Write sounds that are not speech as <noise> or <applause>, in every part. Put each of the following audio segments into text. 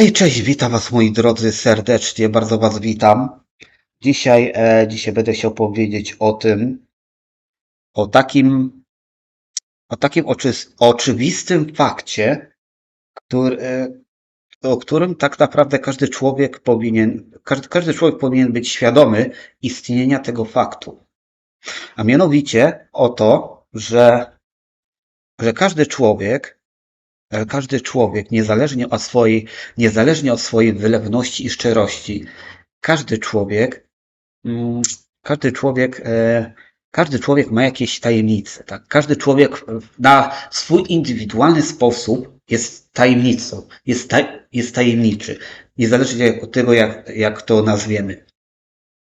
Hej, cześć, witam Was moi drodzy serdecznie, bardzo Was witam. Dzisiaj, e, dzisiaj będę chciał powiedzieć o tym, o takim, o takim oczy, oczywistym fakcie, który, e, o którym tak naprawdę każdy człowiek powinien, każdy, każdy człowiek powinien być świadomy istnienia tego faktu. A mianowicie o to, że, że każdy człowiek Każdy człowiek, niezależnie od swojej, niezależnie od swojej wylewności i szczerości, każdy człowiek, mm, każdy człowiek, e, każdy człowiek ma jakieś tajemnice, tak? Każdy człowiek na swój indywidualny sposób jest tajemnicą, jest, taj, jest tajemniczy, niezależnie od tego, jak, jak to nazwiemy.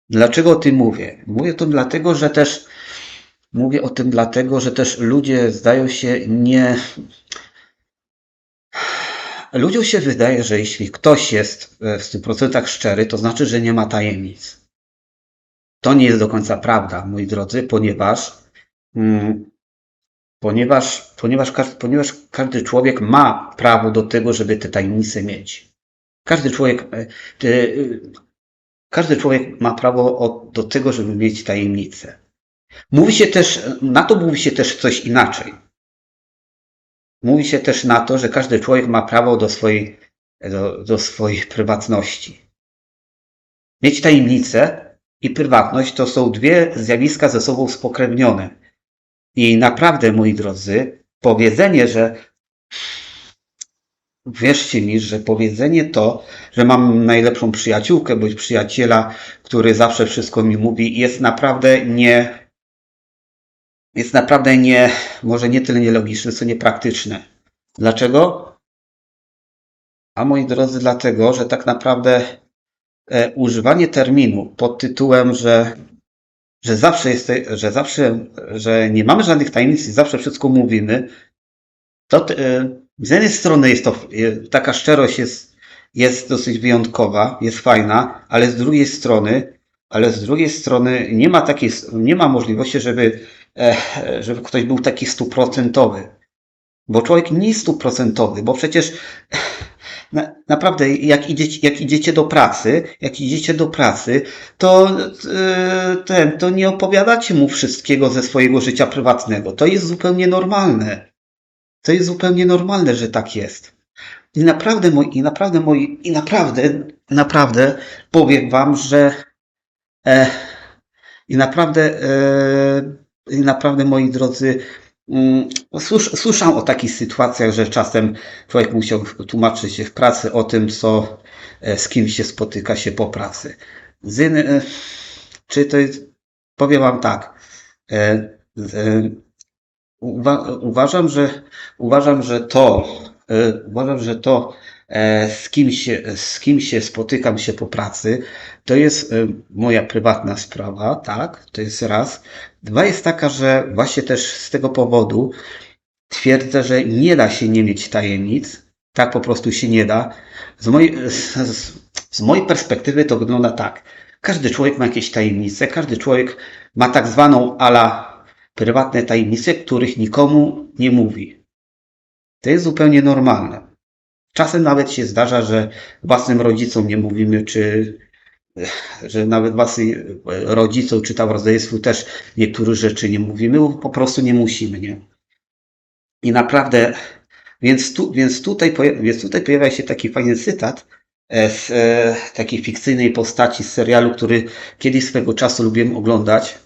Dlaczego o tym mówię? Mówię to dlatego, że też, mówię o tym dlatego, że też ludzie zdają się nie, Ludziom się wydaje, że jeśli ktoś jest e, w 100% szczery, to znaczy, że nie ma tajemnic. To nie jest do końca prawda, moi drodzy, ponieważ, mm, ponieważ, ponieważ, każ- ponieważ każdy człowiek ma prawo do tego, żeby te tajemnice mieć. Każdy człowiek, e, e, każdy człowiek ma prawo do tego, żeby mieć tajemnice. Mówi się też, na to mówi się też coś inaczej. Mówi się też na to, że każdy człowiek ma prawo do swojej, do, do swojej prywatności. Mieć tajemnicę i prywatność to są dwie zjawiska ze sobą spokrewnione. I naprawdę, moi drodzy, powiedzenie, że wierzcie mi, że powiedzenie to, że mam najlepszą przyjaciółkę bądź przyjaciela, który zawsze wszystko mi mówi, jest naprawdę nie, jest naprawdę nie, może nie tyle nielogiczne, co niepraktyczne. Dlaczego? A moi drodzy, dlatego, że tak naprawdę e, używanie terminu pod tytułem, że, że zawsze jest, że zawsze, że nie mamy żadnych tajemnic i zawsze wszystko mówimy, to e, z jednej strony jest to, e, taka szczerość jest, jest dosyć wyjątkowa, jest fajna, ale z drugiej strony, ale z drugiej strony nie ma takiej, nie ma możliwości, żeby, żeby ktoś był taki stuprocentowy. Bo człowiek nie jest stuprocentowy, bo przecież na, naprawdę jak idziecie, jak idziecie do pracy, jak idziecie do pracy, to e, ten, to nie opowiadacie mu wszystkiego ze swojego życia prywatnego. To jest zupełnie normalne. To jest zupełnie normalne, że tak jest. I naprawdę, moi, i naprawdę, moi, i naprawdę, naprawdę powiem wam, że e, i naprawdę, e, naprawdę, moi drodzy, mm, słysz, słyszałem o takich sytuacjach, że czasem człowiek musiał tłumaczyć się w pracy o tym, co, e, z kim się spotyka się po pracy. Z e, czy to jest, powiem wam tak, e, e, uwa, uważam, że, uważam, że to, e, uważam, że to, e, z kim się, z kim się spotykam się po pracy, to jest e, moja prywatna sprawa, tak, to jest raz. Dwa jest taka, że właśnie też z tego powodu twierdzę, że nie da się nie mieć tajemnic, tak po prostu się nie da. Z mojej, z, z- mojej perspektywy to wygląda tak. Każdy człowiek ma jakieś tajemnice, każdy człowiek ma tak zwaną ala prywatne tajemnice, których nikomu nie mówi. To jest zupełnie normalne. Czasem nawet się zdarza, że własnym rodzicom nie mówimy, czy <laughs> że nawet własnym rodzicom, czy tam rodzeństwu też niektórych rzeczy nie mówimy, bo po prostu nie musimy, nie? I naprawdę, więc, tu, więc, tutaj, więc tutaj pojawia się taki fajny cytat e, z e, takiej fikcyjnej postaci z serialu, który kiedyś swego czasu lubiłem oglądać.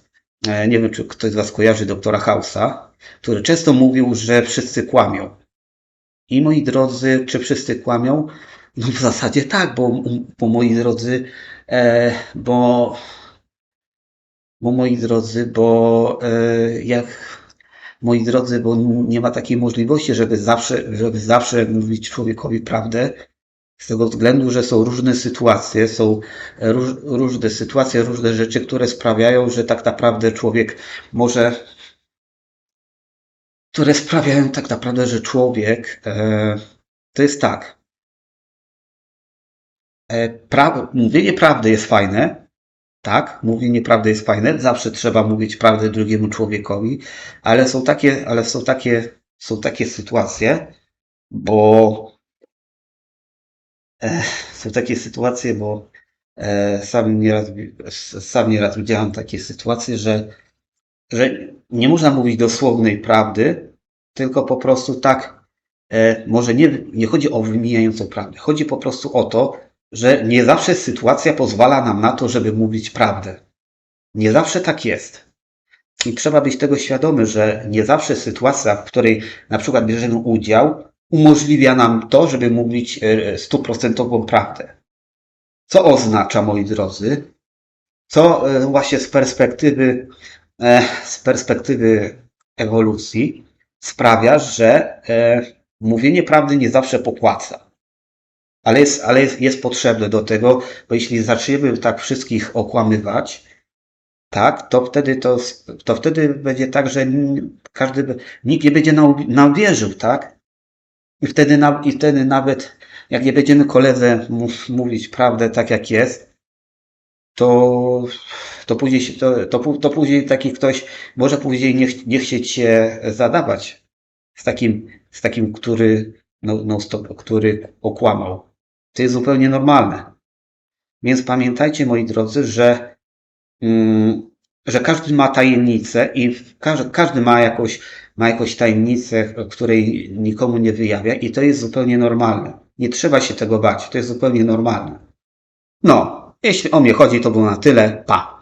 E, nie wiem, czy ktoś z Was kojarzy doktora Hausa, który często mówił, że wszyscy kłamią. I moi drodzy, czy wszyscy kłamią? No w zasadzie tak, bo, bo moi drodzy, e, bo, bo moi drodzy, bo e, jak moi drodzy, bo nie ma takiej możliwości, żeby zawsze, żeby zawsze mówić człowiekowi prawdę, z tego względu, że są różne sytuacje, są róż, różne sytuacje, różne rzeczy, które sprawiają, że tak naprawdę człowiek może, które sprawiają tak naprawdę, że człowiek, e, to jest tak, e, pra, mówienie prawdy jest fajne, tak, mówienie prawdy jest fajne, zawsze trzeba mówić prawdę drugiemu człowiekowi, ale są takie, ale są takie, są takie sytuacje, bo e, są takie sytuacje, bo e, sam nieraz, sam nieraz widziałem takie sytuacje, że, że nie można mówić dosłownej prawdy, tylko po prostu tak, e, może nie, nie chodzi o wymijającą prawdę, chodzi po prostu o to, że nie zawsze sytuacja pozwala nam na to, żeby mówić prawdę. Nie zawsze tak jest. I trzeba być tego świadomy, że nie zawsze sytuacja, w której na przykład bierzemy udział, umożliwia nam to, żeby mówić e, stuprocentową prawdę. Co oznacza, moi drodzy, co e, właśnie z perspektywy, e, z perspektywy ewolucji sprawia, że mówienie prawdy nie zawsze popłaca. Ale jest, ale jest, jest potrzebne do tego, bo jeśli zaczniemy tak wszystkich okłamywać, tak, to wtedy, to, to wtedy będzie tak, że każdy, nikt nie będzie nam, nam wierzył, tak? I wtedy, na, I wtedy nawet jak nie będziemy koledze mów, mówić prawdę tak jak jest, to, to, później, to, to, to później taki ktoś może później nie, nie chcieć się zadawać z takim, z takim który, no, no który okłamał. To jest zupełnie normalne. Więc pamiętajcie, moi drodzy, że, mm, że każdy ma tajemnicę i każdy, każdy ma jakąś, ma jakąś tajemnicę, której nikomu nie wyjawia i to jest zupełnie normalne. Nie trzeba się tego bać, to jest zupełnie normalne. No, jeśli o mnie chodzi, to było na tyle. Pa!